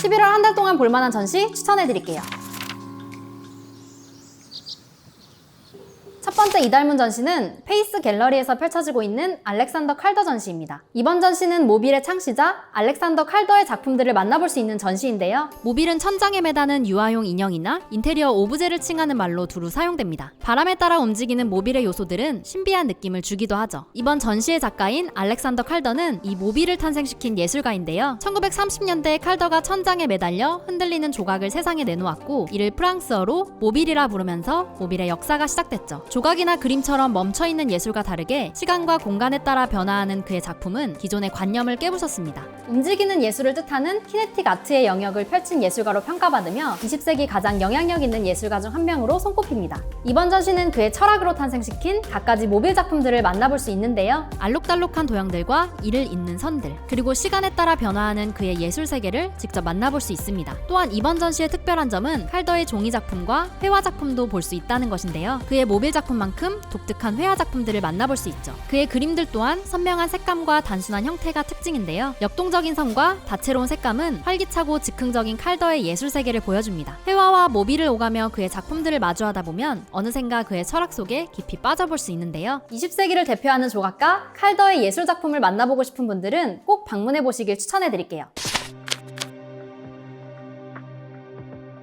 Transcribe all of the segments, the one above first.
11월 한 달 동안 볼만한 전시 추천해드릴게요. 번째 이달 문 전시는 페이스 갤러리에서 펼쳐지고 있는 알렉산더 칼더 전시입니다. 이번 전시는 모빌의 창시자 알렉산더 칼더의 작품들을 만나볼 수 있는 전시인데요. 모빌은 천장에 매다는 유아용 인형이나 인테리어 오브제를 칭하는 말로 두루 사용됩니다. 바람에 따라 움직이는 모빌의 요소들은 신비한 느낌을 주기도 하죠. 이번 전시의 작가인 알렉산더 칼더는 이 모빌을 탄생시킨 예술가인데요. 1930년대 칼더가 천장에 매달려 흔들리는 조각을 세상에 내놓았고 이를 프랑스어로 모빌이라 부르면서 모빌의 역사가 시작됐죠. 조각 이나 그림처럼 멈춰있는 예술과 다르게 시간과 공간에 따라 변화하는 그의 작품은 기존의 관념을 깨부쉈습니다. 움직이는 예술을 뜻하는 키네틱 아트의 영역을 펼친 예술가로 평가받으며 20세기 가장 영향력 있는 예술가 중 한 명으로 손꼽힙니다. 이번 전시는 그의 철학으로 탄생시킨 갖가지 모빌 작품들을 만나볼 수 있는데요. 알록달록한 도형들과 이를 잇는 선들, 그리고 시간에 따라 변화하는 그의 예술 세계를 직접 만나볼 수 있습니다. 또한 이번 전시의 특별한 점은 칼더의 종이 작품과 회화 작품도 볼 수 있다는 것인데요. 그의 모빌 작품 만큼 독특한 회화 작품들을 만나볼 수 있죠. 그의 그림들 또한 선명한 색감과 단순한 형태가 특징인데요. 역동적인 선과 다채로운 색감은 활기차고 즉흥적인 칼더의 예술 세계를 보여줍니다. 회화와 모빌을 오가며 그의 작품들을 마주하다 보면 어느샌가 그의 철학 속에 깊이 빠져볼 수 있는데요. 20세기를 대표하는 조각가 칼더의 예술 작품을 만나보고 싶은 분들은 꼭 방문해 보시길 추천해 드릴게요.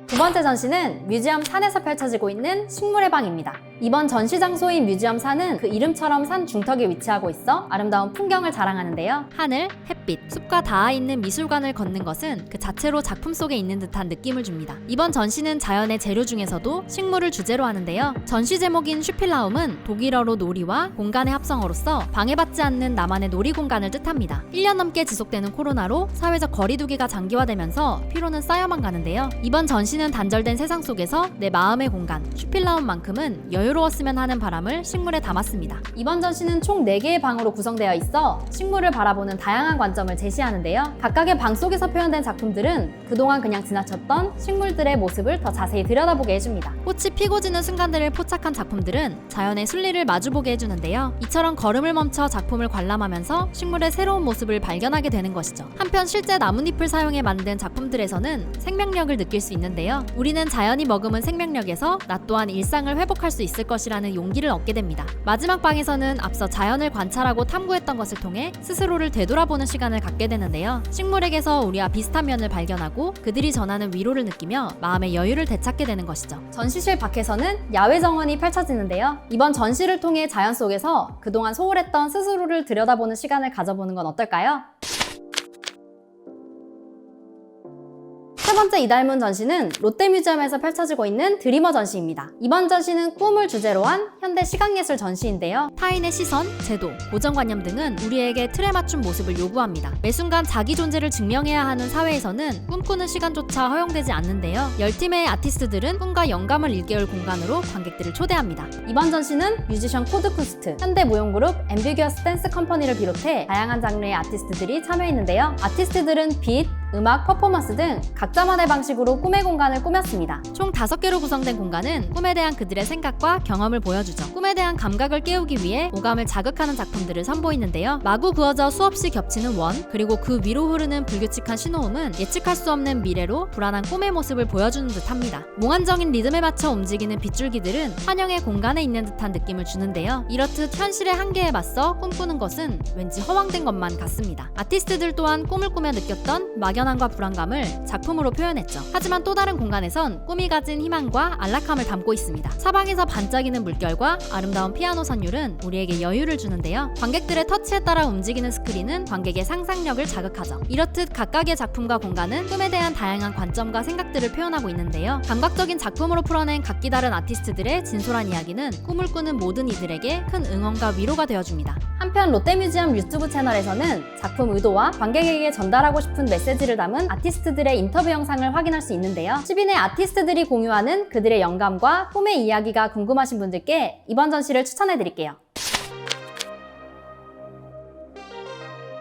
두 번째 전시는 뮤지엄 산에서 펼쳐지고 있는 식물의 방입니다. 이번 전시 장소인 뮤지엄 산은 그 이름처럼 산 중턱에 위치하고 있어 아름다운 풍경을 자랑하는데요. 하늘, 햇빛, 숲과 닿아 있는 미술관을 걷는 것은 그 자체로 작품 속에 있는 듯한 느낌을 줍니다. 이번 전시는 자연의 재료 중에서도 식물을 주제로 하는데요. 전시 제목인 슈필라움은 독일어로 놀이와 공간의 합성어로서 방해받지 않는 나만의 놀이 공간을 뜻합니다. 1년 넘게 지속되는 코로나로 사회적 거리두기가 장기화되면서 피로는 쌓여만 가는데요. 이번 전시는 단절된 세상 속에서 내 마음의 공간, 슈필라움만큼은 여유 로웠으면 하는 바람을 식물에 담았습니다. 이번 전시는 총 4개의 방으로 구성되어 있어 식물을 바라보는 다양한 관점을 제시하는데요. 각각의 방 속에서 표현된 작품들은 그동안 그냥 지나쳤던 식물들의 모습을 더 자세히 들여다보게 해줍니다. 꽃이 피고 지는 순간들을 포착한 작품들은 자연의 순리를 마주보게 해주는데요. 이처럼 걸음을 멈춰 작품을 관람하면서 식물의 새로운 모습을 발견하게 되는 것이죠. 한편 실제 나뭇잎을 사용해 만든 작품들에서는 생명력을 느낄 수 있는데요. 우리는 자연이 머금은 생명력에서 나 또한 일상을 회복할 수 있을 것이라는 용기를 얻게 됩니다. 마지막 방에서는 앞서 자연을 관찰하고 탐구했던 것을 통해 스스로를 되돌아보는 시간을 갖게 되는데요. 식물에게서 우리와 비슷한 면을 발견하고 그들이 전하는 위로를 느끼며 마음의 여유를 되찾게 되는 것이죠. 전시실 밖에서는 야외 정원이 펼쳐지는데요. 이번 전시를 통해 자연 속에서 그동안 소홀했던 스스로를 들여다보는 시간을 가져보는 건 어떨까요? 세 번째 이달문 전시는 롯데뮤지엄에서 펼쳐지고 있는 드리머 전시입니다. 이번 전시는 꿈을 주제로 한 현대 시각예술 전시인데요. 타인의 시선, 제도, 고정관념 등은 우리에게 틀에 맞춘 모습을 요구합니다. 매 순간 자기 존재를 증명해야 하는 사회에서는 꿈꾸는 시간조차 허용되지 않는데요. 열 팀의 아티스트들은 꿈과 영감을 일깨울 공간으로 관객들을 초대합니다. 이번 전시는 뮤지션 코드쿠스트, 현대 무용그룹 앰비규어스 댄스 컴퍼니를 비롯해 다양한 장르의 아티스트들이 참여했는데요. 아티스트들은 빛, 음악, 퍼포먼스 등 각자만의 방식으로 꿈의 공간을 꾸몄습니다. 총 5개로 구성된 공간은 꿈에 대한 그들의 생각과 경험을 보여주죠. 꿈에 대한 감각을 깨우기 위해 오감을 자극하는 작품들을 선보이는데요. 마구 그어져 수없이 겹치는 원, 그리고 그 위로 흐르는 불규칙한 신호음은 예측할 수 없는 미래로 불안한 꿈의 모습을 보여주는 듯합니다. 몽환적인 리듬에 맞춰 움직이는 빗줄기들은 환영의 공간에 있는 듯한 느낌을 주는데요. 이렇듯 현실의 한계에 맞서 꿈꾸는 것은 왠지 허황된 것만 같습니다. 아티스트들 또한 꿈을 꾸며 느꼈던 막 연함과 불안감을 작품으로 표현했죠. 하지만 또 다른 공간에선 꿈이 가진 희망과 안락함을 담고 있습니다. 사방에서 반짝이는 물결과 아름다운 피아노 선율은 우리에게 여유를 주는데요. 관객들의 터치에 따라 움직이는 스크린은 관객의 상상력을 자극하죠. 이렇듯 각각의 작품과 공간은 꿈에 대한 다양한 관점과 생각들을 표현하고 있는데요. 감각적인 작품으로 풀어낸 각기 다른 아티스트들의 진솔한 이야기는 꿈을 꾸는 모든 이들에게 큰 응원과 위로가 되어줍니다. 한편 롯데뮤지엄 유튜브 채널에서는 작품 의도와 관객에게 전달하고 싶은 메시지를 담은 아티스트들의 인터뷰 영상을 확인할 수 있는데요. 10인의 아티스트들이 공유하는 그들의 영감과 꿈의 이야기가 궁금하신 분들께 이번 전시를 추천해 드릴게요.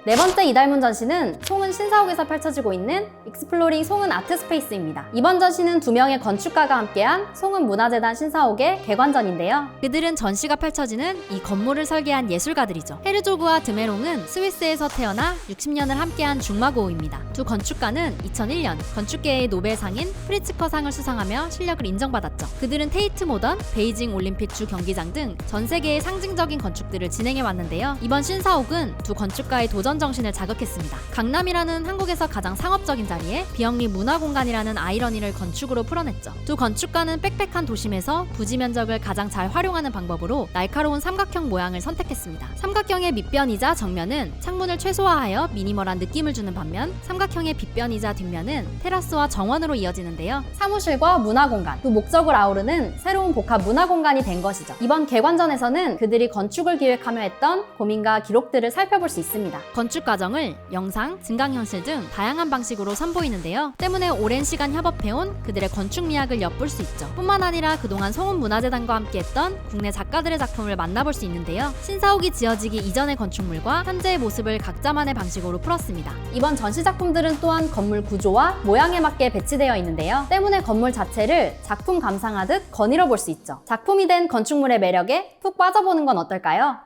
네 번째 이달문 전시는 송은 신사옥에서 펼쳐지고 있는 익스플로링 송은 아트 스페이스입니다. 이번 전시는 두 명의 건축가가 함께한 송은 문화재단 신사옥의 개관전인데요. 그들은 전시가 펼쳐지는 이 건물을 설계한 예술가들이죠. 헤르조그와 드메롱은 스위스에서 태어나 60년을 함께한 중마고우입니다. 두 건축가는 2001년 건축계의 노벨상인 프리츠커상을 수상하며 실력을 인정받았죠. 그들은 테이트 모던, 베이징 올림픽 주 경기장 등 전 세계의 상징적인 건축들을 진행해 왔는데요. 이번 신사옥은 두 건축가의 도전 정신을 자극했습니다. 강남이라는 한국에서 가장 상업적인 자리에 비영리 문화공간이라는 아이러니를 건축으로 풀어냈죠. 두 건축가는 빽빽한 도심에서 부지 면적을 가장 잘 활용하는 방법으로 날카로운 삼각형 모양을 선택했습니다. 삼각형의 밑변이자 정면은 창문을 최소화하여 미니멀한 느낌을 주는 반면 삼각형의 빗변이자 뒷면은 테라스와 정원으로 이어지는데요. 사무실과 문화공간, 그 목적을 아우르는 새로운 복합 문화공간이 된 것이죠. 이번 개관전에서는 그들이 건축을 기획하며 했던 고민과 기록들을 살펴볼 수 있습니다. 건축 과정을 영상, 증강현실 등 다양한 방식으로 선보이는데요. 때문에 오랜 시간 협업해온 그들의 건축 미학을 엿볼 수 있죠. 뿐만 아니라 그동안 성운문화재단과 함께했던 국내 작가들의 작품을 만나볼 수 있는데요. 신사옥이 지어지기 이전의 건축물과 현재의 모습을 각자만의 방식으로 풀었습니다. 이번 전시 작품들은 또한 건물 구조와 모양에 맞게 배치되어 있는데요. 때문에 건물 자체를 작품 감상하듯 거닐어 볼 수 있죠. 작품이 된 건축물의 매력에 푹 빠져보는 건 어떨까요?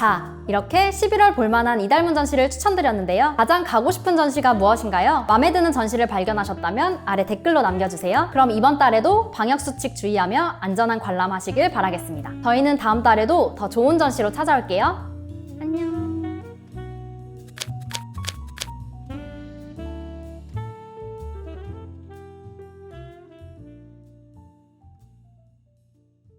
자, 이렇게 11월 볼만한 이달 문 전시를 추천드렸는데요. 가장 가고 싶은 전시가 무엇인가요? 마음에 드는 전시를 발견하셨다면 아래 댓글로 남겨주세요. 그럼 이번 달에도 방역수칙 주의하며 안전한 관람하시길 바라겠습니다. 저희는 다음 달에도 더 좋은 전시로 찾아올게요.